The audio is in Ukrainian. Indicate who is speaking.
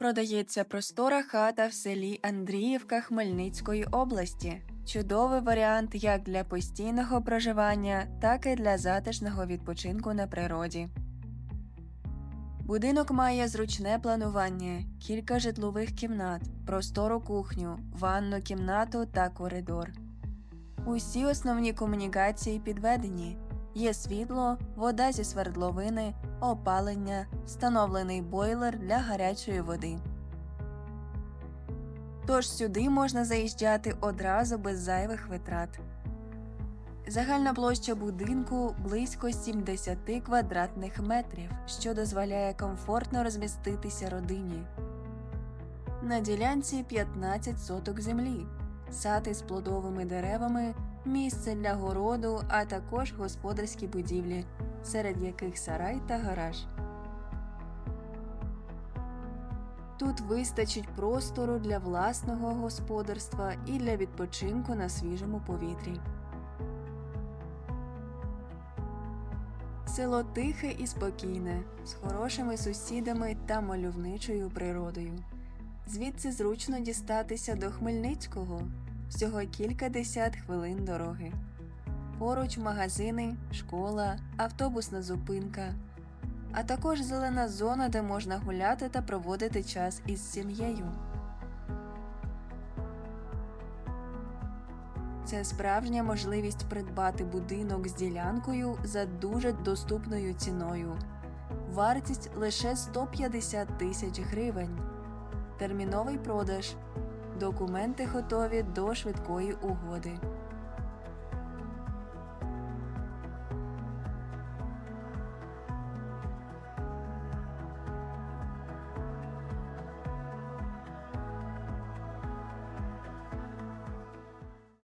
Speaker 1: Продається простора хата в селі Андріївка Хмельницької області. Чудовий варіант як для постійного проживання, так і для затишного відпочинку на природі. Будинок має зручне планування, кілька житлових кімнат, простору кухню, ванну кімнату та коридор. Усі основні комунікації підведені. Є світло, вода зі свердловини, опалення, встановлений бойлер для гарячої води. Тож сюди можна заїжджати одразу без зайвих витрат. Загальна площа будинку близько 70 квадратних метрів, що дозволяє комфортно розміститися родині. На ділянці 15 соток землі, сад із плодовими деревами, місце для городу, а також господарські будівлі, серед яких сарай та гараж. Тут вистачить простору для власного господарства і для відпочинку на свіжому повітрі. Село тихе і спокійне, з хорошими сусідами та мальовничою природою. Звідси зручно дістатися до Хмельницького всього кілька десят хвилин дороги. Поруч магазини, школа, автобусна зупинка, а також зелена зона, де можна гуляти та проводити час із сім'єю. Це справжня можливість придбати будинок з ділянкою за дуже доступною ціною. Вартість лише 150 тисяч гривень. Терміновий продаж. Документи готові до швидкої угоди.